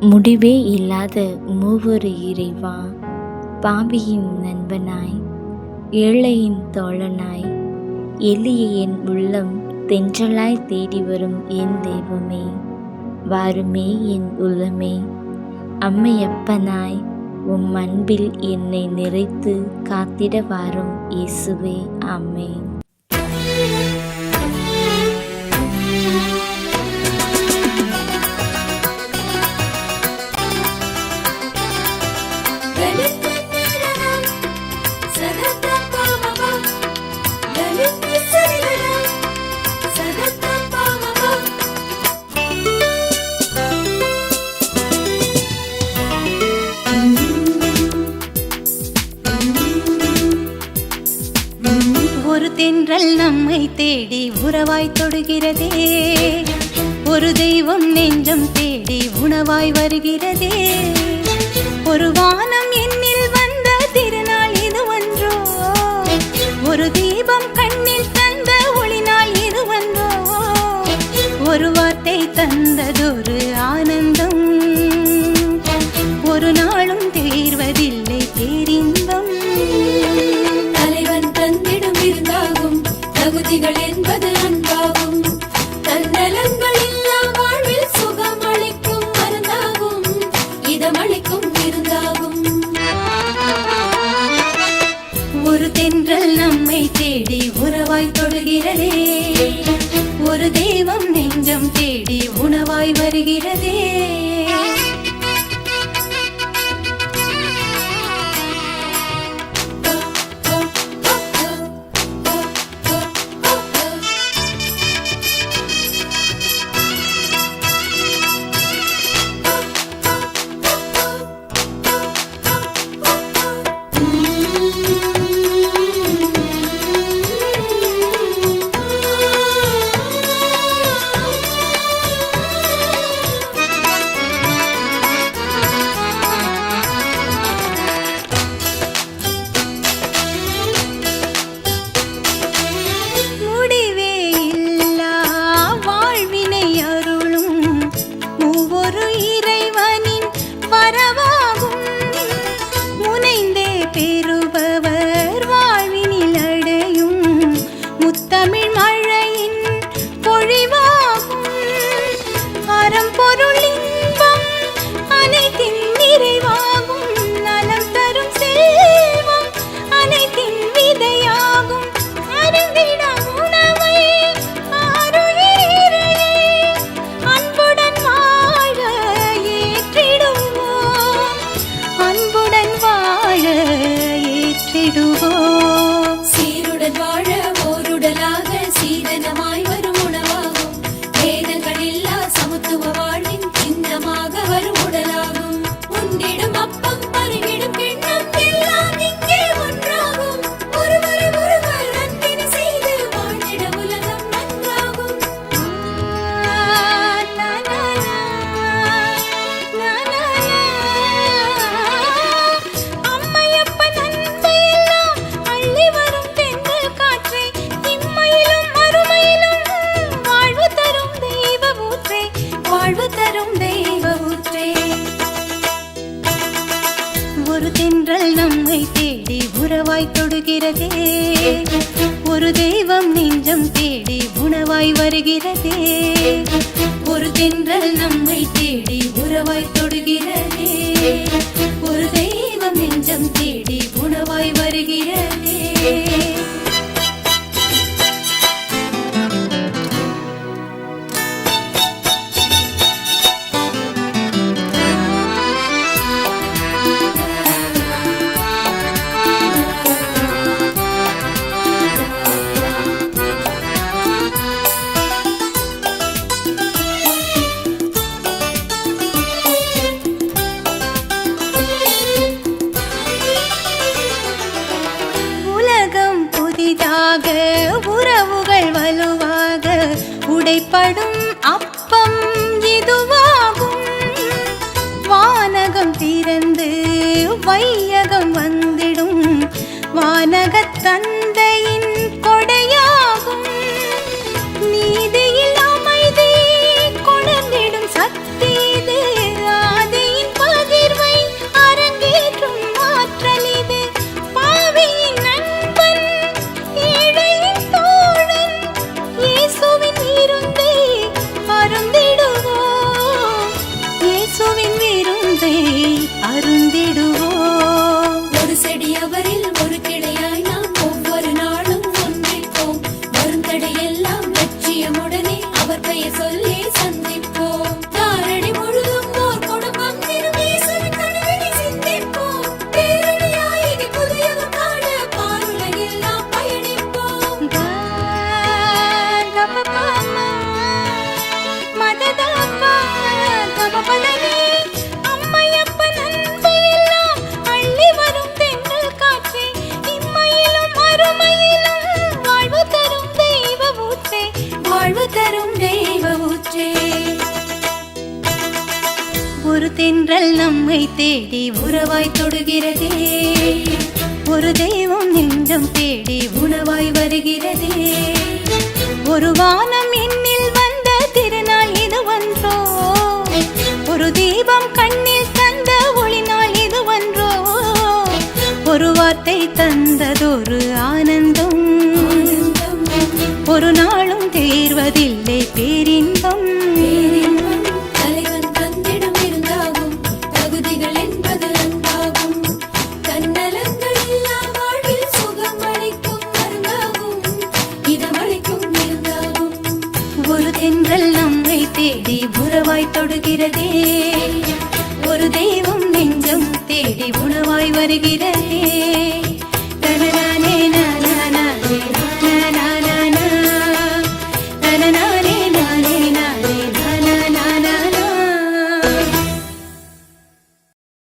முடிவே இல்லாத மூவொரு இறைவா பாவியின் நண்பனாய் ஏழையின் தோழனாய் எளிய என் உள்ளம் தென்றலாய் தேடி வரும் என் தெய்வமே வாருமே என் உள்ளமே. அம்மையப்பனாய் உம் அன்பில் என்னை நிறைத்து காத்திட வாரும் இயேசுவே ஆமென். தென்றல் நம்மை தேடி உறவாய் தொடுகிறதே. ஒரு தெய்வம் நெஞ்சம் தேடி உணவாய் வருகிறதே. ஒரு வானம் என்னில் வந்த திருநாள் இது ஒன்றோ? ஒரு தீபம் கண்ணில் தந்த ஒளிநாள் இது ஒன்றோ? ஒரு வார்த்தை தந்ததொரு ஒரு தெய்வம் நெஞ்சம் தேடி உணவாய் வருகிறதே. வருகிறதே. ஒரு தெய்வம் நெஞ்சம் தேடி உணவாய் வருகிறதே. ஒரு தென்றல் நம்மை தேடி உறவாய் தொடுகிறதே. ஒரு தெய்வம் நெஞ்சம் தேடி வலுவாக உறவுகள் வலுவாக உடைப்படும் அப்பம் இதுவாகும். வானகம் திறந்து வையகம் வந்திடும். வானகத் வாழ்வு தரும் தெய்வ ஊற்றே. ஒரு தென்றல் நம்மை தேடி உறவாய் தொடுகிறதே. ஒரு தெய்வம் நெஞ்சம் தேடி உணவாய் வருகிறதே. ஒரு வான தொடுகிறதே. ஒரு தெய்வம் நெஞ்சம் தேடி உணவாய் வருகிறதே.